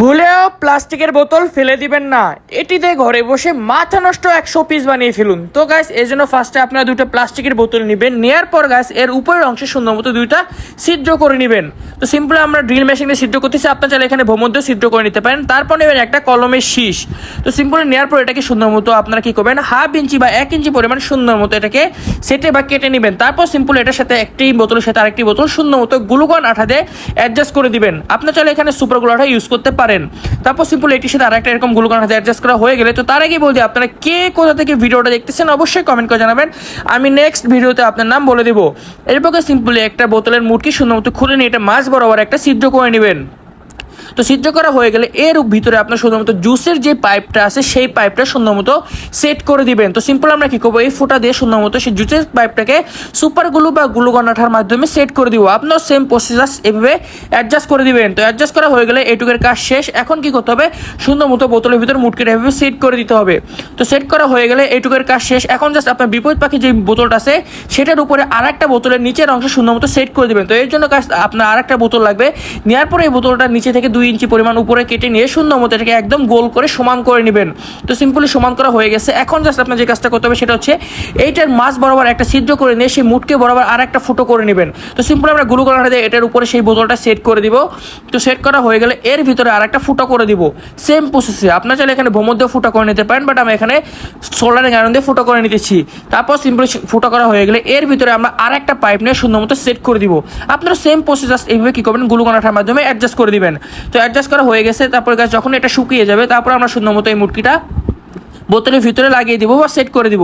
ভুলেও প্লাস্টিকের বোতল ফেলে দিবেন না। এটিতে ঘরে বসে মাথা নষ্ট একশো পিস বানিয়ে ফেলুন। তো গাইস এর জন্য ফার্স্টে আপনারা দুটো প্লাস্টিকের বোতল নেবেন। নেওয়ার পর গাইস এর উপরের অংশে সুন্দর মতো দুইটা ছিদ্র করে নেবেন। তো সিম্পলি আমরা ড্রিল মেশিন দিয়ে ছিদ্র করতেছি, আপনার চাইলে এখানে ভূমধ্য ছিদ্র করে নিতে পারেন। তারপর নেবেন একটা কলমের শীষ। তো সিম্পলি নেওয়ার পর এটাকে সুন্দর মতো আপনারা কি করবেন হাফ ইঞ্চি বা এক ইঞ্চি পরিমাণ সুন্দর মতো এটাকে সেটে বা কেটে নেবেন। তারপর সিম্পল এটার সাথে একটি বোতলের সাথে আরেকটি বোতল সুন্দর মতো গ্লুকন আঠা দিয়ে অ্যাডজাস্ট করে দিবেন। আপনার চাইলে এখানে সুপার গ্লু আঠা ইউজ করতে পারেন। তারপর সিম্পল এটির সাথে আরেকটা এরকম গ্লুকন হাতে অ্যাডজাস্ট করা হয়ে গেলে তো তার আগেই বলছি আপনারা কে কোথা থেকে ভিডিওটা দেখতেছেন অবশ্যই কমেন্ট করে জানাবেন। আমি নেক্সট ভিডিওতে আপনার নাম বলে দেবো। এরপর সিম্পলি একটা বোতলের মুটকি সুন্দর মতো খুলে নিয়ে এটা মাছ বরাবর একটা সিদ্ধ করে নেবেন। তো সিদ্ধ করা হয়ে গেলে এর ভিতরে আপনার শুধুমাত্র জুসের যে পাইপটা আছে, সেই পাইপটা মতো সেট করে দিবেন। তো সিম্পল আমরা কি করব? এই ফোটা দিয়ে মতো সেই জুসের পাইপটাকে সুপার গ্লু বা গ্লু গন্নাঠার মাধ্যমে সেট করে দিব। আপনার সেম প্রসেস এভাবে অ্যাডজাস্ট করে দিবেন। তো অ্যাডজাস্ট করা হয়ে গেলে এইটুকের কাজ শেষ। এখন কি করতে হবে? মতো বোতলের ভিতরে মুটকিটা এভাবে সেট করে দিতে হবে। তো সেট করা হয়ে গেলে এইটুকের কাজ শেষ। এখন জাস্ট আপনার বিপরীত পাখি যে বোতলটা আছে, সেটার উপরে আর একটা বোতলের নিচের অংশ মতো সেট করে দিবেন। তো এর জন্য কাজ, আপনার আর একটা বোতল লাগবে। নেওয়ার পরে এই বোতলটা নিচে থেকে দুই ইঞ্চি পরিমাণ উপরে কেটে নিয়ে সুন্দর মতো এটাকে একদম গোল করে সমান করে নেবেন। তো সিম্পলি সমান করা হয়ে গেছে। এখন জাস্ট আপনার যে কাজটা করতে হবে সেটা হচ্ছে এইটার মাছ বরাবর একটা ছিদ্র করে নিয়ে সেই মুটকে বরাবর আর একটা ফুটো করে নেবেন। তো সিম্পলি আমরা গুরু করা দিয়ে এটার উপরে সেই বোতলটা সেট করে দিব। তো সেট করা হয়ে গেলে এর ভিতরে আর একটা ফুটো করে দিব। সেম প্রসেসে আপনার চাইলে এখানে ভোমর দিয়ে ফুটো করে নিতে পারেন বাট আমি এখানে সোলারের গায়ন দিয়ে ফুটো করে নিতেছি। তারপর সিম্পলি ফুটো করা হয়ে গেলে এর ভিতরে আমরা আর একটা পাইপ নিয়ে সুন্দর মতো সেট করে দিব। আপনারা সেম প্রসেস জাস্ট এইভাবে কি করবেন? গুলু কানাঠার মাধ্যমে অ্যাডজাস্ট করে দিবেন। তো অ্যাডজাস্ট করা হয়ে গেছে, তারপরে গাছ যখন এটা শুকিয়ে যাবে, তারপর আমরা সুন্দর মতো এই মুটকিটা বোতলের ভিতরে লাগিয়ে দিব বা সেট করে দিব।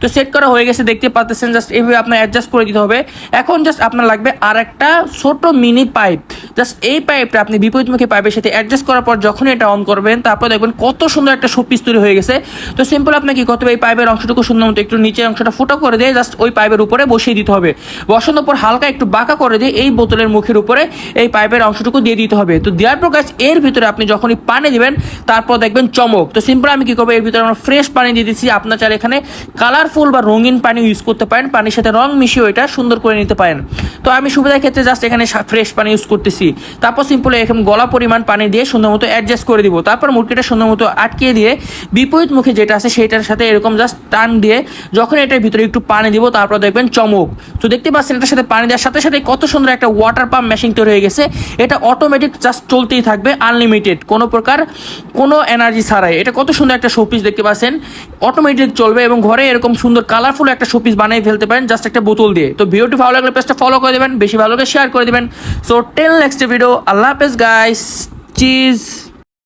তো সেট করা হয়ে গেছে, দেখতে পাচ্ছেন জাস্ট এইভাবে আপনার অ্যাডজাস্ট করে দিতে হবে। এখন জাস্ট আপনার লাগবে আর একটা ছোট মিনি পাইপ জাস্ট এই পাইপটা আপনি বিপরীতমুখী পাইপের সাথে অ্যাডজাস্ট করার পর যখন এটা অন করবেন, তারপর দেখবেন কত সুন্দর একটা শোপিস তৈরি হয়ে গেছে। তো সিম্পল আপনাকে কি করতে হবে এই পাইপের অংশটুকু সুন্দর মতো একটু নিচের অংশটা ফুটো করে দিয়ে জাস্ট ওই পাইপের উপরে বসিয়ে দিতে হবে। বসানোর পর হালকা একটু বাঁকা করে দিয়ে এই বোতলের মুখের উপরে এই পাইপের অংশটুকু দিয়ে দিতে হবে। তো দেওয়ার পর গাছ এর ভিতরে আপনি যখনই পানি দিবেন, তারপর দেখবেন চমক। তো সিম্পল আমি কি করব, এর ভিতরে আমরা ফ্রেশ পানি দিয়ে দিচ্ছি। আপনার চাইলে এখানে কালারফুল বা রঙিন পানি ইউজ করতে পারেন। পানির সাথে রং মিশিয়ে ওইটা সুন্দর করে নিতে পারেন। তো আমি সুবিধার ক্ষেত্রে জাস্ট এখানে ফ্রেশ পানি ইউজ করতেছি। তারপর সিম্পল এরকম গলা পরিমাণ পানি দিয়ে সুন্দর মতো অ্যাডজাস্ট করে দিব। তারপর মুরগিটা সুন্দর মতো আটকিয়ে দিয়ে বিপরীত মুখে যেটা আছে সেটার সাথে এরকম জাস্ট টান দিয়ে যখন এটার ভিতরে একটু পানি দিব, তারপর দেখবেন চমক। তো দেখতে পাচ্ছেন এটার সাথে পানি দেওয়ার সাথে সাথে কত সুন্দর একটা ওয়াটার পাম্প মেশিন তৈরি হয়ে গেছে। এটা অটোমেটিক জাস্ট চলতেই থাকবে আনলিমিটেড কোনো প্রকার কোনো এনার্জি ছাড়াই। এটা কত সুন্দর একটা শোপিস দেখতে পাচ্ছেন। অটোমেটিক চলবে এবং ঘরে এরকম সুন্দর কালারফুল একটা শোপিস বানিয়ে ফেলতে পারেন জাস্ট একটা বোতল দিয়ে। তো ভিডিওটি ভালো লাগলে পেজটা ফলো করে দেবেন, বেশি ভালো লাগে শেয়ার করে দেবেন। সো টেল নেক্সট ভিডিও আল্লাহ হাফেজ গাইস চিজ